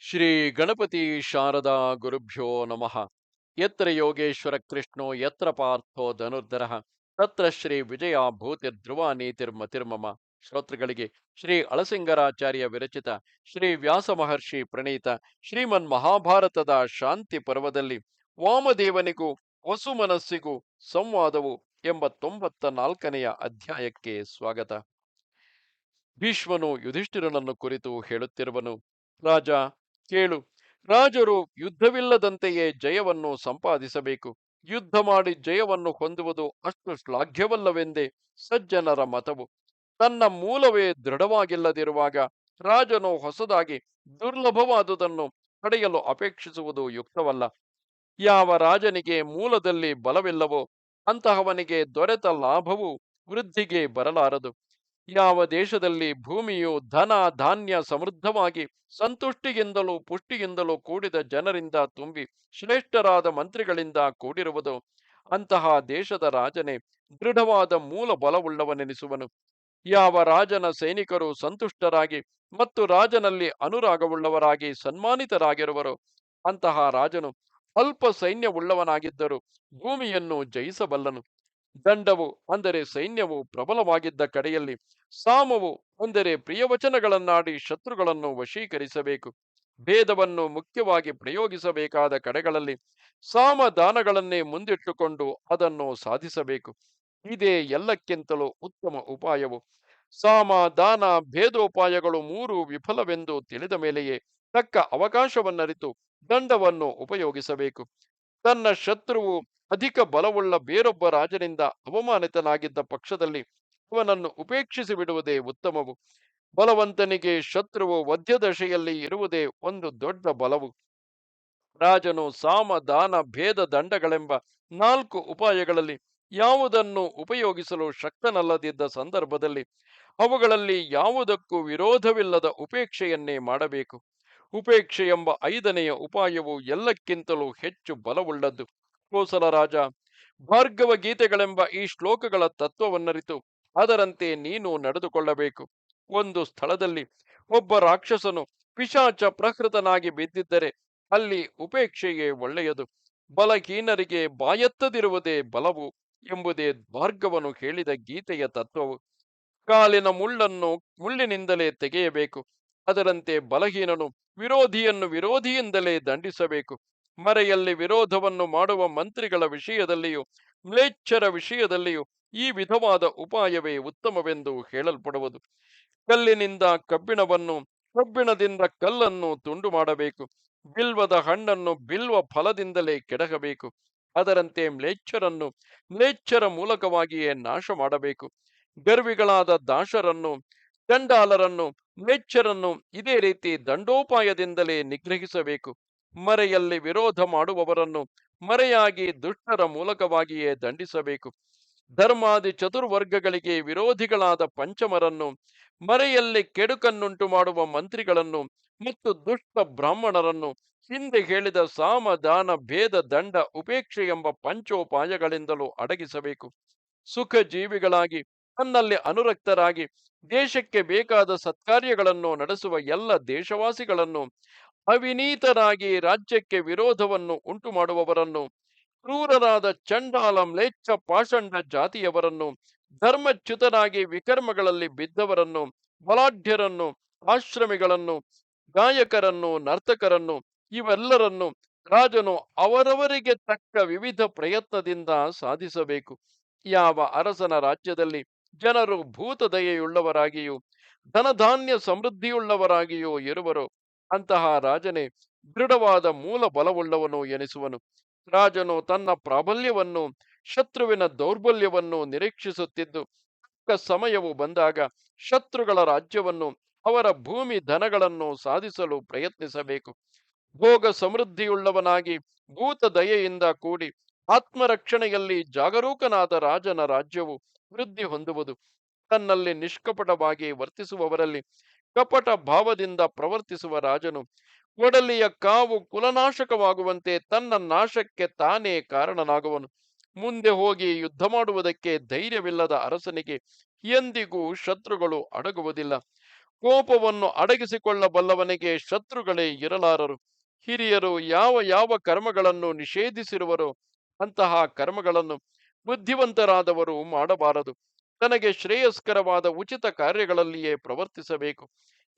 ಶ್ರೀ ಗಣಪತಿ ಶಾರದಾ ಗುರುಭ್ಯೋ ನಮಃ. ಯತ್ರ ಯೋಗೇಶ್ವರ ಕೃಷ್ಣೋ ಯತ್ರ ಪಾರ್ಥೋ ಧನುರ್ಧರ. ತತ್ರ ಶ್ರೀ ವಿಜಯ ಭೂತಿರ್ಧ್ರುವ ನೀತಿರ್ಮತಿರ್ಮಮ ಶ್ರೋತೃಗಳಿಗೆ ಶ್ರೀ ಅಳಸಿಂಗರಾಚಾರ್ಯ ವಿರಚಿತ ಶ್ರೀ ವ್ಯಾಸ ಮಹರ್ಷಿ ಪ್ರಣೀತ ಶ್ರೀಮನ್ ಮಹಾಭಾರತದ ಶಾಂತಿ ಪರ್ವದಲ್ಲಿ ವಾಮದೇವನಿಗೂ ವಸು ಮನಸ್ಸಿಗೂ ಸಂವಾದವು ಎಂಬ ತೊಂಬತ್ತ ನಾಲ್ಕನೆಯ ಅಧ್ಯಾಯಕ್ಕೆ ಸ್ವಾಗತ. ಭೀಷ್ಮನು ಯುಧಿಷ್ಠಿರನನ್ನು ಕುರಿತು ಹೇಳುತ್ತಿರುವನು, ರಾಜ ಕೇಳು. ರಾಜರು ಯುದ್ಧವಿಲ್ಲದಂತೆಯೇ ಜಯವನ್ನು ಸಂಪಾದಿಸಬೇಕು. ಯುದ್ಧ ಮಾಡಿ ಜಯವನ್ನು ಹೊಂದುವುದು ಅಷ್ಟು ಶ್ಲಾಘ್ಯವಲ್ಲವೆಂದೇ ಸಜ್ಜನರ ಮತವು. ತನ್ನ ಮೂಲವೇ ದೃಢವಾಗಿಲ್ಲದಿರುವಾಗ ರಾಜನು ಹೊಸದಾಗಿ ದುರ್ಲಭವಾದುದನ್ನು ಪಡೆಯಲು ಅಪೇಕ್ಷಿಸುವುದು ಯುಕ್ತವಲ್ಲ. ಯಾವ ರಾಜನಿಗೆ ಮೂಲದಲ್ಲಿ ಬಲವಿಲ್ಲವೋ ಅಂತಹವನಿಗೆ ದೊರೆತ ಲಾಭವು ವೃದ್ಧಿಗೆ ಬರಲಾರದು. ಯಾವ ದೇಶದಲ್ಲಿ ಭೂಮಿಯು ಧನ, ಧಾನ್ಯ ಸಮೃದ್ಧವಾಗಿ ಸಂತುಷ್ಟಿಯಿಂದಲೂ ಪುಷ್ಟಿಯಿಂದಲೂ ಕೂಡಿದ ಜನರಿಂದ ತುಂಬಿ ಶ್ರೇಷ್ಠರಾದ ಮಂತ್ರಿಗಳಿಂದ ಕೂಡಿರುವುದು, ಅಂತಹ ದೇಶದ ರಾಜನೇ ದೃಢವಾದ ಮೂಲ ಬಲವುಳ್ಳವನೆನಿಸುವನು. ಯಾವ ರಾಜನ ಸೈನಿಕರು ಸಂತುಷ್ಟರಾಗಿ ಮತ್ತು ರಾಜನಲ್ಲಿ ಅನುರಾಗವುಳ್ಳವರಾಗಿ ಸನ್ಮಾನಿತರಾಗಿರುವರು, ಅಂತಹ ರಾಜನು ಅಲ್ಪ ಸೈನ್ಯವುಳ್ಳವನಾಗಿದ್ದರೂ ಭೂಮಿಯನ್ನು ಜಯಿಸಬಲ್ಲನು. ದಂಡವು ಅಂದರೆ ಸೈನ್ಯವು ಪ್ರಬಲವಾಗಿದ್ದ ಕಡೆಯಲ್ಲಿ, ಸಾಮವು ಅಂದರೆ ಪ್ರಿಯವಚನಗಳನ್ನಾಡಿ ಶತ್ರುಗಳನ್ನು ವಶೀಕರಿಸಬೇಕು, ಭೇದವನ್ನು ಮುಖ್ಯವಾಗಿ ಪ್ರಯೋಗಿಸಬೇಕಾದ ಕಡೆಗಳಲ್ಲಿ ಸಾಮದಾನಗಳನ್ನೇ ಮುಂದಿಟ್ಟುಕೊಂಡು ಅದನ್ನು ಸಾಧಿಸಬೇಕು. ಇದೇ ಎಲ್ಲಕ್ಕಿಂತಲೂ ಉತ್ತಮ ಉಪಾಯವು. ಸಾಮ ದಾನ ಭೇದೋಪಾಯಗಳು ಮೂರು ವಿಫಲವೆಂದು ತಿಳಿದ ಮೇಲೆಯೇ ತಕ್ಕ ಅವಕಾಶವನ್ನರಿತು ದಂಡವನ್ನು ಉಪಯೋಗಿಸಬೇಕು. ತನ್ನ ಶತ್ರುವು ಅಧಿಕ ಬಲವುಳ್ಳ ಬೇರೊಬ್ಬ ರಾಜನಿಂದ ಅವಮಾನಿತನಾಗಿದ್ದ ಪಕ್ಷದಲ್ಲಿ ಅವನನ್ನು ಉಪೇಕ್ಷಿಸಿ ಬಿಡುವುದೇ ಉತ್ತಮವು. ಬಲವಂತನಿಗೆ ಶತ್ರುವು ವಧ್ಯದಶೆಯಲ್ಲಿ ಇರುವುದೇ ಒಂದು ದೊಡ್ಡ ಬಲವು. ರಾಜನು ಸಾಮ, ದಾನ, ಭೇದ, ದಂಡಗಳೆಂಬ ನಾಲ್ಕು ಉಪಾಯಗಳಲ್ಲಿ ಯಾವುದನ್ನು ಉಪಯೋಗಿಸಲು ಶಕ್ತನಲ್ಲದಿದ್ದ ಸಂದರ್ಭದಲ್ಲಿ ಅವುಗಳಲ್ಲಿ ಯಾವುದಕ್ಕೂ ವಿರೋಧವಿಲ್ಲದ ಉಪೇಕ್ಷೆಯನ್ನೇ ಮಾಡಬೇಕು. ಉಪೇಕ್ಷೆ ಎಂಬ ಐದನೆಯ ಉಪಾಯವು ಎಲ್ಲಕ್ಕಿಂತಲೂ ಹೆಚ್ಚು ಬಲವುಳ್ಳದ್ದು. ಕೋಸಲ ರಾಜ, ಭಾರ್ಗವ ಗೀತೆಗಳೆಂಬ ಈ ಶ್ಲೋಕಗಳ ತತ್ವವನ್ನರಿತು, ಅದರಂತೆ ನೀನು ನಡೆದುಕೊಳ್ಳಬೇಕು. ಒಂದು ಸ್ಥಳದಲ್ಲಿ ಒಬ್ಬ ರಾಕ್ಷಸನು ಪಿಶಾಚ ಪ್ರಕೃತನಾಗಿ ಬಿದ್ದಿದ್ದರೆ ಅಲ್ಲಿ ಉಪೇಕ್ಷೆಯೇ ಒಳ್ಳೆಯದು. ಬಲಹೀನರಿಗೆ ಬಾಯತ್ತದಿರುವುದೇ ಬಲವು ಎಂಬುದೇ ಭಾರ್ಗವನು ಹೇಳಿದ ಗೀತೆಯ ತತ್ವವು. ಕಾಲಿನ ಮುಳ್ಳನ್ನು ಮುಳ್ಳಿನಿಂದಲೇ ತೆಗೆಯಬೇಕು, ಅದರಂತೆ ಬಲಹೀನನು ವಿರೋಧಿಯನ್ನು ವಿರೋಧಿಯಿಂದಲೇ ದಂಡಿಸಬೇಕು. ಮರೆಯಲ್ಲಿ ವಿರೋಧವನ್ನು ಮಾಡುವ ಮಂತ್ರಿಗಳ ವಿಷಯದಲ್ಲಿಯೂ, ಮ್ಲೇಚ್ಛರ ವಿಷಯದಲ್ಲಿಯೂ ಈ ವಿಧವಾದ ಉಪಾಯವೇ ಉತ್ತಮವೆಂದು ಹೇಳಲ್ಪಡುವುದು. ಕಲ್ಲಿನಿಂದ ಕಬ್ಬಿಣವನ್ನು, ಕಬ್ಬಿಣದಿಂದ ಕಲ್ಲನ್ನು ತುಂಡು ಮಾಡಬೇಕು. ಬಿಲ್ವದ ಹಣ್ಣನ್ನು ಬಿಲ್ವ ಫಲದಿಂದಲೇ ಕೆಡಗಬೇಕು. ಅದರಂತೆ ಮ್ಲೇಚ್ಛರನ್ನು, ಮ್ಲೇಚ್ಛರ ಮೂಲಕವಾಗಿಯೇ ನಾಶ ಮಾಡಬೇಕು. ಗರ್ವಿಗಳಾದ ದಾಶರನ್ನು ಚಂಡಾಲರನ್ನು ಮೇಚ್ಚರನ್ನು ಇದೇ ರೀತಿ ದಂಡೋಪಾಯದಿಂದಲೇ ನಿಗ್ರಹಿಸಬೇಕು. ಮರೆಯಲ್ಲಿ ವಿರೋಧ ಮಾಡುವವರನ್ನು ಮರೆಯಾಗಿ ದುಷ್ಟರ ಮೂಲಕವಾಗಿಯೇ ದಂಡಿಸಬೇಕು. ಧರ್ಮಾದಿ ಚತುರ್ವರ್ಗಗಳಿಗೆ ವಿರೋಧಿಗಳಾದ ಪಂಚಮರನ್ನು, ಮರೆಯಲ್ಲಿ ಕೆಡುಕನ್ನುಂಟು ಮಾಡುವ ಮಂತ್ರಿಗಳನ್ನು ಮತ್ತು ದುಷ್ಟ ಬ್ರಾಹ್ಮಣರನ್ನು ಹಿಂದೆ ಹೇಳಿದ ಸಾಮ ದಾನ ಭೇದ ದಂಡ ಉಪೇಕ್ಷೆ ಎಂಬ ಪಂಚೋಪಾಯಗಳಿಂದಲೂ ಅಡಗಿಸಬೇಕು. ಸುಖ ಜೀವಿಗಳಾಗಿ ತನ್ನಲ್ಲಿ ಅನುರಕ್ತರಾಗಿ ದೇಶಕ್ಕೆ ಬೇಕಾದ ಸತ್ಕಾರ್ಯಗಳನ್ನು ನಡೆಸುವ ಎಲ್ಲ ದೇಶವಾಸಿಗಳನ್ನು ಅವಿನೀತರಾಗಿ ರಾಜ್ಯಕ್ಕೆ ವಿರೋಧವನ್ನು ಉಂಟು ಮಾಡುವವರನ್ನು ಕ್ರೂರರಾದ ಚಂಡಾಲ ಮ್ಲೇಚ್ಛ ಪಾಷಂಡ ಜಾತಿಯವರನ್ನು, ಧರ್ಮಚ್ಯುತರಾಗಿ ವಿಕರ್ಮಗಳಲ್ಲಿ ಬಿದ್ದವರನ್ನು, ಬಲಾಢ್ಯರನ್ನು, ಆಶ್ರಮಿಗಳನ್ನು, ಗಾಯಕರನ್ನು, ನರ್ತಕರನ್ನು, ಇವೆಲ್ಲರನ್ನು ರಾಜನು ಅವರವರಿಗೆ ತಕ್ಕ ವಿವಿಧ ಪ್ರಯತ್ನದಿಂದ ಸಾಧಿಸಬೇಕು. ಯಾವ ಅರಸನ ರಾಜ್ಯದಲ್ಲಿ ಜನರು ಭೂತದಯೆಯುಳ್ಳವರಾಗಿಯೂ, ಧನಧಾನ್ಯ ಸಮೃದ್ಧಿಯುಳ್ಳವರಾಗಿಯೂ ಇರುವರು. ಅಂತಹ ರಾಜನೇ ದೃಢವಾದ ಮೂಲ ಬಲವುಳ್ಳವನು ಎನಿಸುವನು. ರಾಜನು ತನ್ನ ಪ್ರಾಬಲ್ಯವನ್ನು, ಶತ್ರುವಿನ ದೌರ್ಬಲ್ಯವನ್ನು ನಿರೀಕ್ಷಿಸುತ್ತಿದ್ದು ಸಮಯವು ಬಂದಾಗ ಶತ್ರುಗಳ ರಾಜ್ಯವನ್ನು, ಅವರ ಭೂಮಿ ಧನಗಳನ್ನು ಸಾಧಿಸಲು ಪ್ರಯತ್ನಿಸಬೇಕು. ಭೋಗ ಸಮೃದ್ಧಿಯುಳ್ಳವನಾಗಿ ಭೂತ ದಯೆಯಿಂದ ಕೂಡಿ ಆತ್ಮರಕ್ಷಣೆಯಲ್ಲಿ ಜಾಗರೂಕನಾದ ರಾಜನ ರಾಜ್ಯವು ವೃದ್ಧಿ ಹೊಂದುವುದು. ತನ್ನಲ್ಲಿ ನಿಷ್ಕಪಟವಾಗಿ ವರ್ತಿಸುವವರಲ್ಲಿ ಕಪಟ ಭಾವದಿಂದ ಪ್ರವರ್ತಿಸುವ ರಾಜನು ಒಡಲಿಯ ಕಾವು ಕುಲನಾಶಕವಾಗುವಂತೆ ತನ್ನ ನಾಶಕ್ಕೆ ತಾನೇ ಕಾರಣನಾಗುವನು. ಮುಂದೆ ಹೋಗಿ ಯುದ್ಧ ಮಾಡುವುದಕ್ಕೆ ಧೈರ್ಯವಿಲ್ಲದ ಅರಸನಿಗೆ ಎಂದಿಗೂ ಶತ್ರುಗಳು ಅಡಗುವುದಿಲ್ಲ. ಕೋಪವನ್ನು ಅಡಗಿಸಿಕೊಳ್ಳಬಲ್ಲವನಿಗೆ ಶತ್ರುಗಳೇ ಇರಲಾರರು. ಹಿರಿಯರು ಯಾವ ಯಾವ ಕರ್ಮಗಳನ್ನು ನಿಷೇಧಿಸಿರುವರೋ ಅಂತಹ ಕರ್ಮಗಳನ್ನು ಬುದ್ಧಿವಂತರಾದವರು ಮಾಡಬಾರದು. ತನಗೆ ಶ್ರೇಯಸ್ಕರವಾದ ಉಚಿತ ಕಾರ್ಯಗಳಲ್ಲಿಯೇ ಪ್ರವರ್ತಿಸಬೇಕು.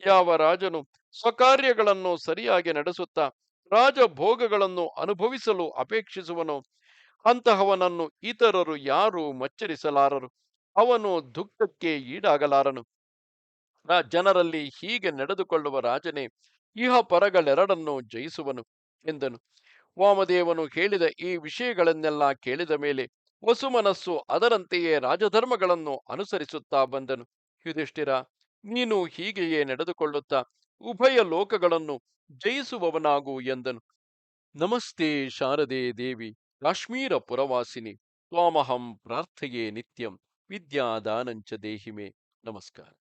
ಯಾವ ರಾಜನು ಸ್ವಕಾರ್ಯಗಳನ್ನು ಸರಿಯಾಗಿ ನಡೆಸುತ್ತಾ ರಾಜಭೋಗಗಳನ್ನು ಅನುಭವಿಸಲು ಅಪೇಕ್ಷಿಸುವನು, ಅಂತಹವನನ್ನು ಇತರರು ಯಾರು ಮಚ್ಚರಿಸಲಾರರು. ಅವನು ದುಃಖಕ್ಕೆ ಈಡಾಗಲಾರನು. ಜನರಲ್ಲಿ ಹೀಗೆ ನಡೆದುಕೊಳ್ಳುವ ರಾಜನೇ ಇಹ ಪರಗಳೆರಡನ್ನು ಜಯಿಸುವನು ಎಂದನು. ವಾಮದೇವನು ಹೇಳಿದ ಈ ವಿಷಯಗಳನ್ನೆಲ್ಲ ಕೇಳಿದ ಮೇಲೆ ವಸುಮನಸ್ಸು ಅದರಂತೆಯೇ ರಾಜಧರ್ಮಗಳನ್ನು ಅನುಸರಿಸುತ್ತಾ ಬಂದನು. ಯುಧಿಷ್ಠಿರ, ನೀನು ಹೀಗೆಯೇ ನಡೆದುಕೊಳ್ಳುತ್ತಾ ಉಭಯ ಲೋಕಗಳನ್ನು ಜಯಿಸುವವನಾಗು ಎಂದನು. ನಮಸ್ತೆ ಶಾರದೆ ದೇವಿ, ಕಾಶ್ಮೀರ ಪುರವಾಸಿನಿ, ತ್ವಾಮಹಂ ಪ್ರಾರ್ಥಯೇ ನಿತ್ಯಂ, ವಿದ್ಯಾದಾನಂಚ ದೇಹಿಮೆ. ನಮಸ್ಕಾರ.